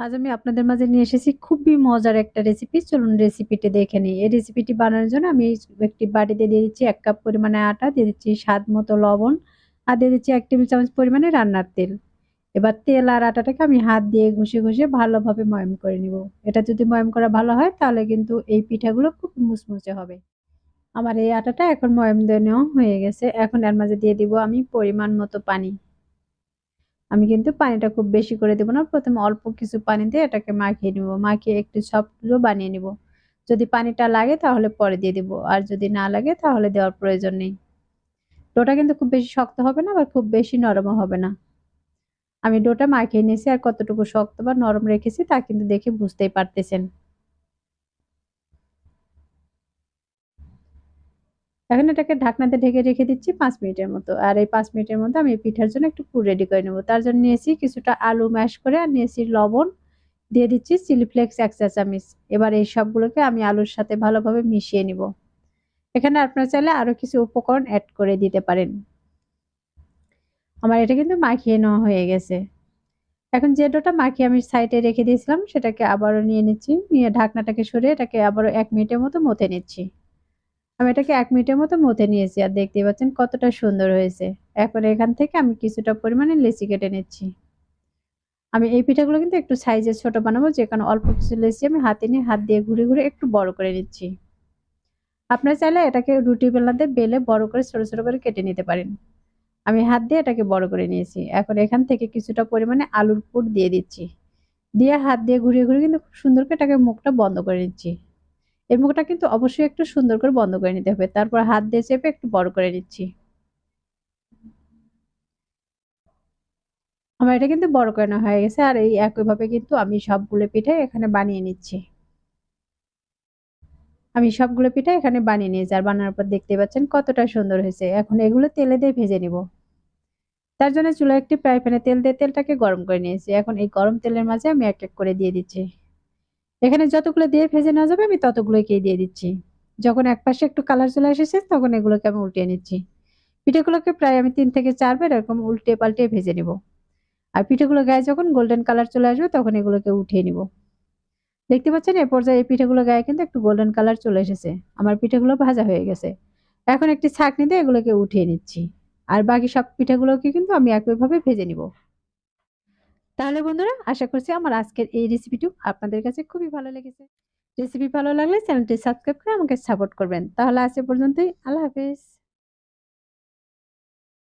আজ আমি আপনাদের মাঝে নিয়ে এসেছি খুবই মজার একটা রেসিপি চলুন রেসিপিটি দেখে নিই। এই রেসিপিটি বানানোর জন্য আমি একটি বাটিতে দিয়ে দিচ্ছি এক কাপ পরিমাণে আটা, দিয়ে দিচ্ছি স্বাদ মতো লবণ, আর দিয়ে দিচ্ছি এক টেবিল চামচ পরিমাণে রান্নার তেল। এবার তেল আর আটাটাকে আমি হাত দিয়ে ঘষে ঘষে ভালোভাবে ময়ম করে নিব। এটা যদি ময়ম করা ভালো হয়, তাহলে কিন্তু এই পিঠাগুলো খুব মুচমুচে হবে। আমার এই আটাটা এখন ময়ম দিয়ে নেওয়া হয়ে গেছে। এখন এর মাঝে দিয়ে দিব আমি পরিমাণ মতো পানি। আমি কিন্তু পানিটা খুব বেশি করে দেবো না। প্রথমে অল্প কিছু পানি দিয়ে এটাকে মাখিয়ে নিব। মাখিয়ে একটু সফট বানিয়ে নিব। যদি পানিটা লাগে তাহলে পরে দিয়ে দিব। আর যদি না লাগে তাহলে দেওয়ার প্রয়োজন নেই। ডোটা কিন্তু খুব বেশি শক্ত হবে না, আবার খুব বেশি নরমও হবে না। আমি ডোটা মাখিয়ে নিয়েছি আর কতটুকু শক্ত বা নরম রেখেছি তা কিন্তু দেখে বুঝতেই পারতেছেন। এখন এটাকে ঢাকনাতে ঢেকে রেখে দিচ্ছি পাঁচ মিনিটের মতো। আর এই পাঁচ মিনিটের মধ্যে আমি পিঠার জন্য একটু পুর রেডি করে নেব। তার জন্য নিয়েছি কিছুটা আলু ম্যাশ করে আর নিয়েছি লবণ। দিয়ে দিচ্ছি চিলি ফ্লেক্স এক চা চামিচ। এবার এই সবগুলোকে আমি আলুর সাথে ভালোভাবে মিশিয়ে নিব। এখানে আপনারা চাইলে আরও কিছু উপকরণ অ্যাড করে দিতে পারেন। আমার এটা কিন্তু মাখিয়ে নেওয়া হয়ে গেছে। এখন যে ডোটা মাখিয়ে আমি সাইডে রেখে দিয়েছিলাম, সেটাকে আবারও নিয়ে নিচ্ছি। নিয়ে ঢাকনাটাকে সরে এটাকে আবারও এক মিনিটের মতো মতে নিচ্ছি। আমি এটাকে এক মিনিটের মতো মতে নিয়েছি আর দেখতে পাচ্ছেন কতটা সুন্দর হয়েছে। এখন এখান থেকে আমি কিছুটা পরিমাণে লেচি কেটে নিচ্ছি। আমি এই পিঠাগুলো কিন্তু একটু সাইজে ছোট বানাবো, যে কারণে অল্প কিছু লেচি আমি হাতে নিয়ে হাত দিয়ে ঘুরে ঘুরে একটু বড় করে নিচ্ছি। আপনারা চাইলে এটাকে রুটি বেলাতে বেলে বড় করে ছোট ছোট করে কেটে নিতে পারেন। আমি হাত দিয়ে এটাকে বড় করে নিয়েছি। এখন এখান থেকে কিছুটা পরিমাণে আলুর পুর দিয়ে দিচ্ছি। দিয়ে হাত দিয়ে ঘুরিয়ে ঘুরিয়ে কিন্তু খুব সুন্দর করে এটাকে মুখটা বন্ধ করে নিচ্ছি। এই মুখটা কিন্তু অবশ্যই একটু সুন্দর করে বন্ধ করে নিতে হবে। তারপর হাত দিয়ে চেপে একটু বড় করে নিচ্ছি। আমার এটা কিন্তু বড় করে নেওয়া হয়ে গেছে আর এই একইভাবে কিন্তু আমি সবগুলো পিঠে এখানে বানিয়ে নিচ্ছি। আমি সবগুলো পিঠা এখানে বানিয়ে নিয়েছি আর বানানোর পর দেখতে পাচ্ছেন কতটা সুন্দর হয়েছে। এখন এগুলো তেলে দিয়ে ভেজে নিব। তার জন্য চুলা একটি ফ্রাই প্যানে তেল দিয়ে তেলটাকে গরম করে নিয়েছি। এখন এই গরম তেলের মাঝে আমি এক এক করে দিয়ে দিচ্ছি। এখানে যতগুলো দিয়ে ভেজে নেওয়া যাবে আমি ততগুলোকে দিয়ে দিচ্ছি। যখন এক পাশে একটু কালার চলে এসেছে, তখন এগুলোকে আমি উল্টিয়ে নিচ্ছি। পিঠেগুলোকে প্রায় আমি তিন থেকে চারবার এরকম উল্টে পাল্টে ভেজে নিব। আর পিঠেগুলো গায়ে যখন গোল্ডেন কালার চলে আসবে, তখন এগুলোকে উঠিয়ে নিব। দেখতে পাচ্ছেন, এ পর্যায়ে এই পিঠেগুলো গায়ে কিন্তু একটু গোল্ডেন কালার চলে এসেছে। আমার পিঠেগুলো ভাজা হয়ে গেছে। এখন একটি ছাঁকনি দিয়ে এগুলোকে উঠিয়ে নিচ্ছি। আর বাকি সব পিঠেগুলোকে কিন্তু আমি একইভাবে ভেজে নিব। তাহলে বন্ধুরা, আশা করছি আমার আজকের এই রেসিপিটি আপনাদের কাছে খুবই ভালো লেগেছে। রেসিপি ভালো লাগলে চ্যানেলটি সাবস্ক্রাইব করে আমাকে সাপোর্ট করবেন। তাহলে আজ পর্যন্তই। আল্লাহ হাফেজ।